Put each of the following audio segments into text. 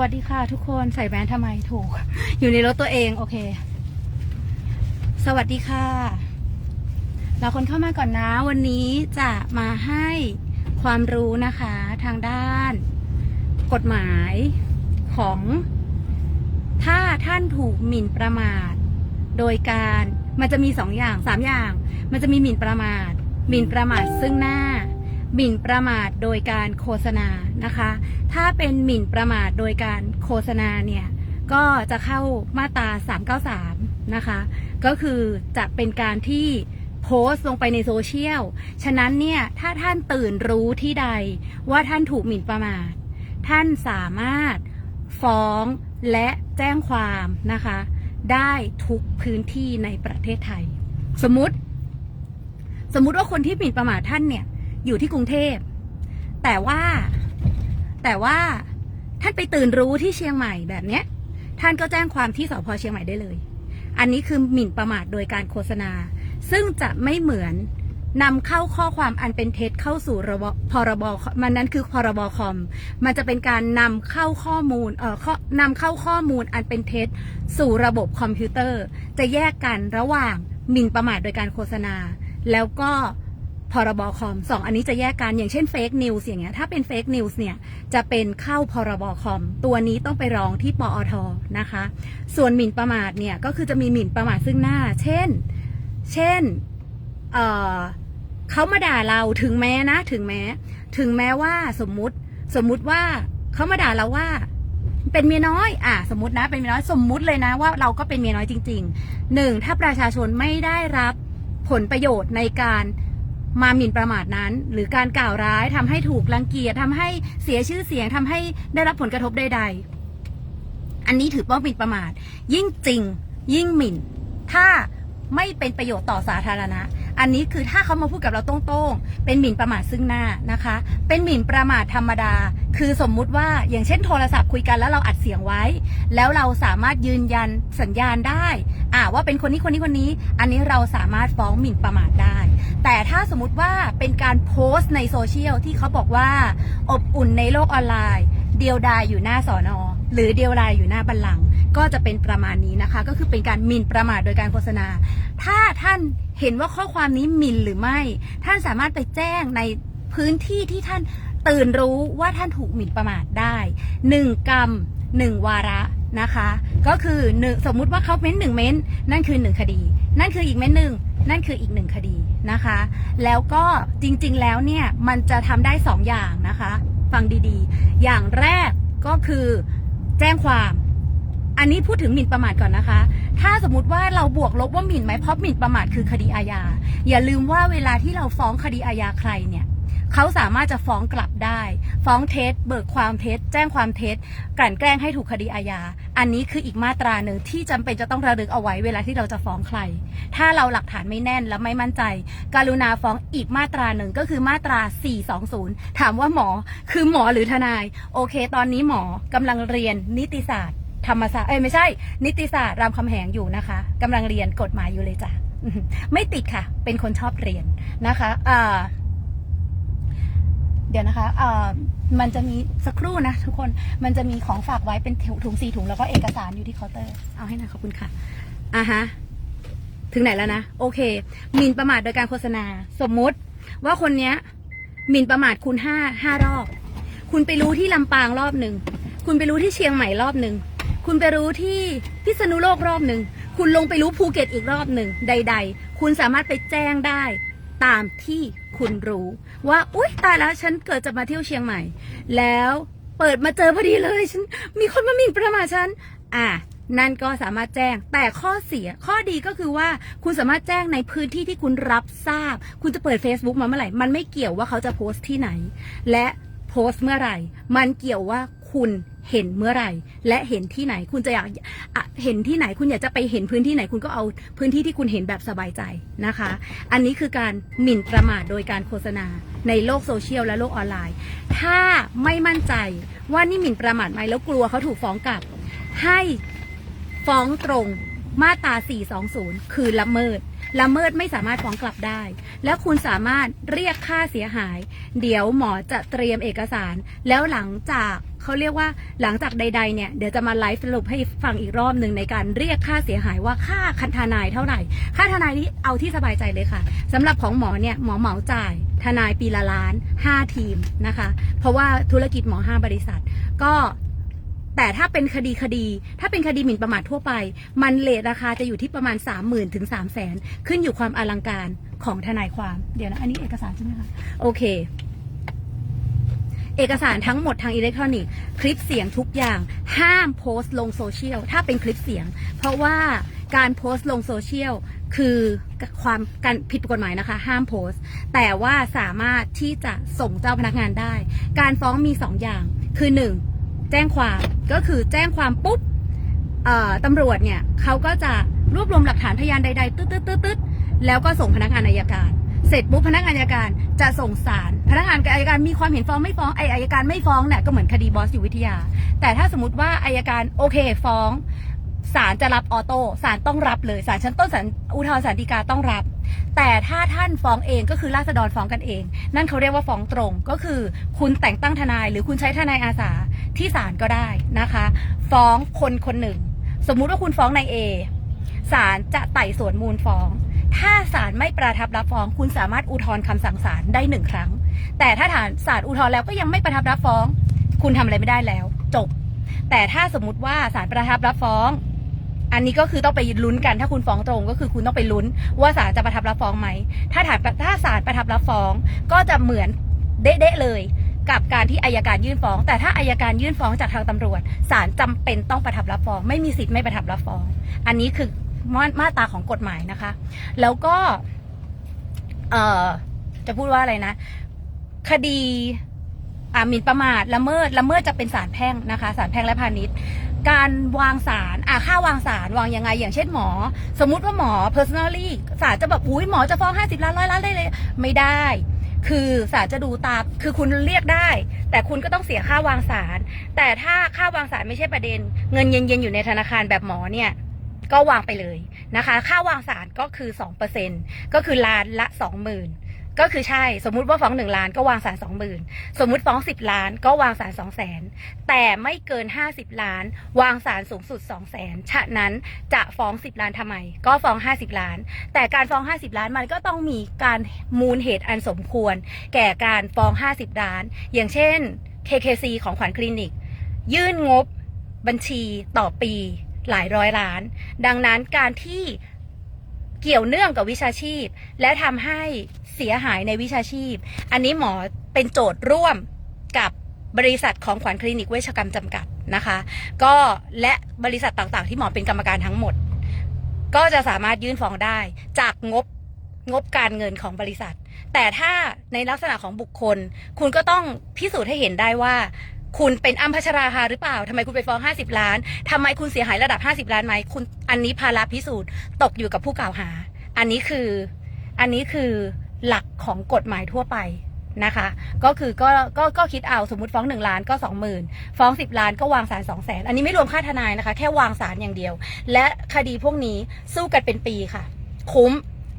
วัสดีค่ะทุกคนใส่แมสทำไมถูก อยู่ในรถตัวเอง โอเค สวัสดีค่ะ เราคนเข้ามาก่อนนะ วันนี้จะมาให้ความรู้นะคะทางด้าน กฎหมายของ ถ้าท่านถูกหมิ่นประมาท โดยการมันจะมีสองอย่างสามอย่าง มันจะมีหมิ่นประมาทหมิ่นประมาทซึ่งหน้า หมิ่นประมาทโดยการโฆษณานะคะ ถ้าเป็นหมิ่นประมาทโดยการโฆษณาเนี่ยก็จะเข้ามาตรา 393 นะคะ ก็คือจะเป็นการที่โพสต์ลงไปในโซเชียล ฉะนั้นเนี่ยถ้าท่านตื่นรู้ที่ใดว่าท่านถูกหมิ่นประมาท ท่านสามารถฟ้องและแจ้งความนะคะ ได้ทุกพื้นที่ในประเทศไทย สมมติ สมมุติว่าคนที่หมิ่นประมาทท่านเนี่ย อยู่ที่กรุงเทพ แต่ว่า แต่ว่าท่านไปตื่นรู้ที่เชียงใหม่แบบเนี้ย ท่านก็แจ้งความที่สพเชียงใหม่ได้เลย อันนี้คือหมิ่นประมาทโดยการโฆษณา ซึ่งจะไม่เหมือนนำเข้าข้อความอันเป็นเท็จเข้าสู่ระบบพรบมันนั้นคือพรบคอม มันจะเป็นการนำเข้าข้อมูลเอ่อนำเข้าข้อมูลอันเป็นเท็จ สู่ระบบคอมพิวเตอร์ จะแยกกันระหว่างหมิ่นประมาทโดยการโฆษณา แล้วก็ พรบคอมสองอันนี้จะแยกกันอย่างเช่นเฟกนิวส์อย่างเงี้ยถ้าเป็นเฟกนิวส์เนี่ยจะเป็นเข้าพรบคอม ตัวนี้ต้องไปร้องที่ปอทนะคะ ส่วนหมิ่นประมาทเนี่ยก็คือจะมีหมิ่นประมาทซึ่งหน้า เช่น เช่นเเขามาด่าเราถึงแม้นะถึงแม้ ถึงแม้ว่าสมมุติสมมุติว่าเขามาด่าเราว่าเป็นเมียน้อย อะ สมมตินะ เป็นเมียน้อย สมมุติเลยนะว่าเราก็เป็นเมียน้อยจริงๆหนึ่งถ้าประชาชนไม่ได้รับผลประโยชน์ในการ มาหมิ่นประมาทนั้น หรือการกล่าวร้ายทำให้ถูกรังเกียจทำให้เสียชื่อเสียงทำให้ได้รับผลกระทบใด ๆ อันนี้ถือว่าหมิ่นประมาท ยิ่งจริงยิ่งหมิ่น ถ้าไม่เป็นประโยชน์ต่อสาธารณะ อันนี้คือถ้าเขามาพูดกับเราตรงๆ เป็นหมิ่นประมาทซึ่งหน้านะคะ เป็นหมิ่นประมาทธรรมดา คือสมมุติว่าอย่างเช่นโทรศัพท์คุยกันแล้วเราอัดเสียงไว้ แล้วเราสามารถยืนยันสัญญาณได้ อ่าว่าเป็นคนนี้คนนี้คนนี้ อันนี้เราสามารถฟ้องหมิ่นประมาทได้ แต่ถ้าสมมติว่าเป็นการโพสต์ในโซเชียลที่เขาบอกว่า อบอุ่นในโลกออนไลน์ เดียวดายอยู่หน้าสอนอหรือเดียวดายอยู่หน้าบัลลังก์ ก็จะเป็นประมาณนี้นะคะ ก็คือเป็นการหมิ่นประมาทโดยการโฆษณา ถ้าท่านเห็นว่าข้อความนี้หมิ่นหรือไม่ ท่านสามารถไปแจ้งในพื้นที่ที่ท่านตื่นรู้ว่าท่านถูกหมิ่นประมาทได้หนึ่งกรรมหนึ่งวาระนะคะ ก็คือหนึ่งสมมุติว่าเขาเม้นหนึ่งเม้น นั่นคือหนึ่งคดี นั่นคืออีกเม้นหนึ่งนั่นคืออีกหนึ่งคดีนะคะ แล้วก็จริงๆแล้วเนี่ย มันจะทำได้สองอย่างนะคะ ฟังดีๆ อย่างแรกก็คือแจ้งความ อันนี้พูดถึงหมิ่นประมาทก่อนนะคะ ถ้าสมมติว่าเราบวกลบว่าหมิ่นไหมเพราะหมิ่นประมาทคือคดีอาญา อย่าลืมว่าเวลาที่เราฟ้องคดีอาญาใครเนี่ยเขาสามารถจะฟ้องกลับได้ ฟ้องเท็จ เบิกความเท็จ แจ้งความเท็จ กลั่นแกล้งให้ถูกคดีอาญา อันนี้คืออีกมาตราหนึ่งที่จำเป็นจะต้องระลึกเอาไว้เวลาที่เราจะฟ้องใคร ถ้าเราหลักฐานไม่แน่นและไม่มั่นใจ กรุณาฟ้องอีกมาตราหนึ่งก็คือมาตรา 420 ถามว่าหมอคือหมอหรือทนาย โอเค ตอนนี้หมอกำลังเรียนนิติศาสตร์ ธรรมศาสตร์เอ้ยไม่ใช่ นิติศาสตร์รามคำแหงอยู่นะคะกำลังเรียนกฎหมายอยู่เลยจ้ะไม่ติดค่ะ เป็นคนชอบเรียนนะคะอ่าเดี๋ยวนะคะอ่ามันจะมีสักครู่นะทุกคนมันจะมีของฝากไว้เป็นถุงสี่ถุงแล้วก็เอกสารอยู่ที่เคาน์เตอร์ เอาให้หน่อยขอบคุณค่ะอ่าฮะถึงไหนแล้วนะ โอเคหมิ่นประมาทโดยการโฆษณา สมมุติว่าคนเนี้ยหมิ่นประมาทคุณห้าห้ารอบ คุณไปรู้ที่ลำปางรอบหนึ่ง คุณไปรู้ที่เชียงใหม่รอบหนึ่ง คุณไปรู้ที่พิษณุโลกรอบหนึ่ง คุณลงไปรู้ภูเก็ตอีกรอบหนึ่งใด ๆ คุณสามารถไปแจ้งได้ตามที่คุณรู้ว่าอุ๊ยตายแล้วฉันเกิดจะมาเที่ยวเชียงใหม่ แล้วเปิดมาเจอพอดีเลยฉันมีคนมาหมิ่นประมาทฉันอะนั่นก็สามารถแจ้งแต่ข้อเสียข้อดีก็คือว่าคุณสามารถแจ้งในพื้นที่ที่คุณรับทราบ คุณจะเปิด Facebook มาเมื่อไหร่ มันไม่เกี่ยวว่าเขาจะโพสต์ที่ไหน และโพสต์เมื่อไหร่ มันเกี่ยวว่าคุณ เห็นเมื่อไหร่ และเห็นที่ไหนคุณจะอยากเห็นที่ไหนคุณอยากจะไปเห็นพื้นที่ไหนคุณก็เอาพื้นที่ที่คุณเห็นแบบสบายใจนะคะ อันนี้คือการหมิ่นประมาทโดยการโฆษณาในโลกโซเชียลและโลกออนไลน์ ถ้าไม่มั่นใจว่านี่หมิ่นประมาทไหมแล้วกลัวเขาถูกฟ้องกลับ ให้ฟ้องตรงมาตรา 420 คือละเมิด ละเมิดไม่สามารถฟ้องกลับได้ แล้วคุณสามารถเรียกค่าเสียหาย เดี๋ยวหมอจะเตรียมเอกสาร แล้วหลังจากเขาเรียกว่าหลังจากใด ๆเนี่ยเดี๋ยวจะมาไลฟ์สรุปให้ฟังอีกรอบหนึ่งในการเรียกค่าเสียหายว่าค่าคันทนายเท่าไหร่ ค่าทนายนี่เอาที่สบายใจเลยค่ะสำหรับของหมอเนี่ยหมอเหมาจ่าย ทนายปีละล้าน 5 ทีมนะคะ เพราะว่าธุรกิจหมอ 5 บริษัท ก็ แต่ถ้าเป็นคดีคดี ถ้าเป็นคดีหมิ่นประมาททั่วไป มันเลทราคาจะอยู่ที่ประมาณ 3 0,000ถึง3 0 0 0 0 0ขึ้นอยู่ความอลังการของทนายความ เดี๋ยวนะ อันนี้เอกสารใช่ไหมคะโอเค เอกสารทั้งหมดทางอิเล็กทรอนิกส์คลิปเสียงทุกอย่าง ห้ามโพสต์ลงโซเชียลถ้าเป็นคลิปเสียง เพราะว่าการโพสต์ลงโซเชียลคือความการผิดกฎหมายนะคะ ห้ามโพสต์ แต่ว่าสามารถที่จะส่งเจ้าพนักงานได้ การฟ้องมี2อย่างคือ 1. แจ้งความก็คือแจ้งความปุ๊บตำรวจเนี่ยเขาก็จะรวบรวมหลักฐานพยานใดๆตึ๊ดตึ๊ดตึ๊ดตึ๊ดแล้วก็ส่งพนักงานอายการ เสร็จปุ๊บพนักงานอายการจะส่งสารพนักงานอายการมีความเห็นฟ้องไม่ฟ้องไออายการไม่ฟ้องเนี่ยก็เหมือนคดีบอสอยู่วิทยา แต่ถ้าสมมติว่าอายการโอเคฟ้องศาลจะรับออโต้ศาลต้องรับเลยศาลชั้นต้นศาลอุทธรณ์ศาลฎีกาต้องรับ แต่ถ้าท่านฟ้องเองก็คือราษฎรฟ้องกันเอง นั่นเขาเรียกว่าฟ้องตรงก็คือคุณแต่งตั้งทนาย หรือคุณใช้ทนายอาสาที่ศาลก็ได้นะคะ ฟ้องคนคนหนึ่ง สมมุติว่าคุณฟ้องนายเอศาลจะไต่สวนมูลฟ้อง ถ้าศาลไม่ประทับรับฟ้อง คุณสามารถอุทธรณ์คำสั่งศาลได้หนึ่งครั้ง แต่ถ้าฐานศาลอุทธรณ์แล้วก็ยังไม่ประทับรับฟ้อง คุณทำอะไรไม่ได้แล้ว จบ แต่ถ้าสมมติว่าศาลประทับรับฟ้อง อันนี้ก็คือต้องไปลุ้นกันถ้าคุณฟ้องตรงก็คือคุณต้องไปลุ้นว่าศาลจะประทับรับฟ้องไหม ถ้าฐานถ้าศาลประทับรับฟ้องก็จะเหมือนเด๊ะเลย กับการที่อายการยื่นฟ้อง แต่ถ้าอายการยื่นฟ้องจากทางตำรวจศาลจำเป็นต้องประทับรับฟ้อง ไม่มีสิทธิ์ไม่ประทับรับฟ้อง อันนี้คือมามาตราของกฎหมายนะคะ แล้วก็เออจะพูดว่าอะไรนะ คดีอ่าหมิ่นประมาทละเมิดละเมิดจะเป็นศาลแพ่งนะคะศาลแพ่งและพาณิชย์ การวางสารอ่าค่าวางสารวางยังไง อย่างเช่นหมอ สมมุติว่าหมอ personally ศาลจะแบบอุ้ยหมอจะฟ้องห้าสิบล้านร้อยล้านได้เลย ไม่ได้ คือศาลจะดูตาคือคุณเรียกได้ แต่คุณก็ต้องเสียค่าวางสาร แต่ถ้าค่าวางสารไม่ใช่ประเด็น เงินเย็นๆอยู่ในธนาคารแบบหมอเนี่ยก็วางไปเลยนะคะ ค่าวางสารก็คือ 2%ก็คือล้านละ 20,000 ก็คือใช่สมมุติว่าฟ้อง1ล้านก็วางสาร20,000สมมุติฟ้อง10ล้านก็วางสาร200,000แต่ไม่เกิน50ล้าน วางสารสูงสุด200,000ฉะนั้นจะฟ้อง10ล้านทำไม ก็ฟ้อง50ล้าน แต่การฟ้อง50ล้านมันก็ต้องมีการมูลเหตุอันสมควร แก่การฟ้อง50ล้าน อย่างเช่น KKC ของขวัญคลินิก ยื่นงบบัญชีต่อปีหลายร้อยล้าน ดังนั้นการที่ เกี่ยวเนื่องกับวิชาชีพ และทำให้เสียหายในวิชาชีพ อันนี้หมอเป็นโจทย์ร่วมกับบริษัทของขวัญคลินิกเวชกรรมจำกัดนะคะ ก็และบริษัทต่างๆ ที่หมอเป็นกรรมการทั้งหมด ก็จะสามารถยื่นฟ้องได้จากงบงบการเงินของบริษัท แต่ถ้าในลักษณะของบุคคล คุณก็ต้องพิสูจน์ให้เห็นได้ว่า คุณเป็นอัมพัชราภาหรือเปล่าทำไมคุณไปฟ้อง 50 ล้านทำไมคุณเสียหายระดับ 50 ล้านไหมคุณอันนี้ภาระพิสูจน์ตกอยู่กับผู้กล่าวหา อันนี้คืออันนี้คือหลักของกฎหมายทั่วไปนะคะ ก็คือก็ก็ก็คิดเอาสมมติฟ้อง 1 ล้านก็ 20,000 ฟ้อง 10 ล้านก็วางสาร2 0 0 0 0อันนี้ไม่รวมค่าทนายนะคะ แค่วางสารอย่างเดียว และคดีพวกนี้สู้กันเป็นปีค่ะ คุ้ม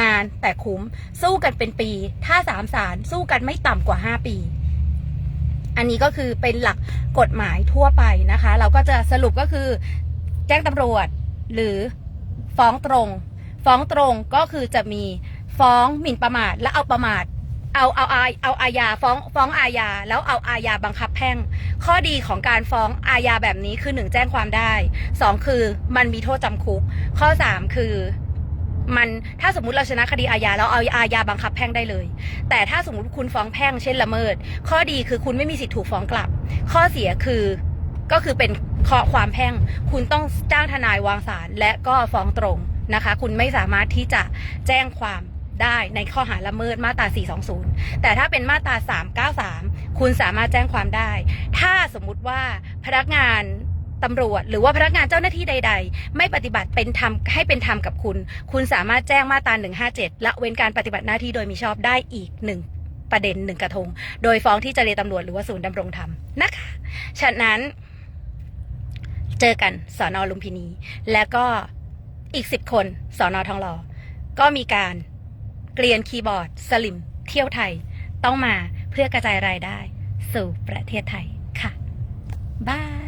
นานแต่คุ้ม สู้กันเป็นปี ถ้าสามศาลสู้กันไม่ต่ำกว่า 5 ปี อันนี้ก็คือเป็นหลักกฎหมายทั่วไปนะคะ เราก็จะสรุปก็คือแจ้งตำรวจหรือฟ้องตรง ฟ้องตรงก็คือจะมีฟ้องหมิ่นประมาทและเอาประมาทเอาเอาเอาเอาอาญาฟ้องฟ้องอาญาแล้วเอาอาญาบังคับแพ่ง ข้อดีของการฟ้องอาญาแบบนี้คือหนึ่งแจ้งความได้สองคือมันมีโทษจำคุก ข้อสามคือ มันถ้าสมมติเราชนะคดีอาญาแล้วเอาอาญาบังคับแพ่งได้เลย แต่ถ้าสมมติคุณฟ้องแพ่งเช่นละเมิด ข้อดีคือคุณไม่มีสิทธิ์ถูกฟ้องกลับ ข้อเสียคือก็คือเป็นข้อความแพ่ง คุณต้องจ้างทนายวางสารและก็ฟ้องตรงนะคะ คุณไม่สามารถที่จะแจ้งความได้ในข้อหาละเมิดมาตรา 420 แต่ถ้าเป็นมาตรา 393 คุณสามารถแจ้งความได้ ถ้าสมมุติว่าพนักงาน ตำรวจ หรือว่าพนักงานเจ้าหน้าที่ใด ๆ ไม่ปฏิบัติเป็นธรรมให้เป็นธรรมกับคุณ คุณสามารถแจ้งมาตรา157 ละเว้นการปฏิบัติหน้าที่โดยมิชอบได้อีกหนึ่งประเด็นหนึ่งกระทง โดยฟ้องที่เจรตำรวจหรือว่าศูนย์ดำรงธรรมนะคะ ฉะนั้น เจอกันสอนอลุมพินี และก็อีกสิบคนสอนอทองหล่อก็มีการเกลียนคีย์บอร์ด สลิม เที่ยวไทย ต้องมาเพื่อกระจายรายได้ สู่ประเทศไทยค่ะบาย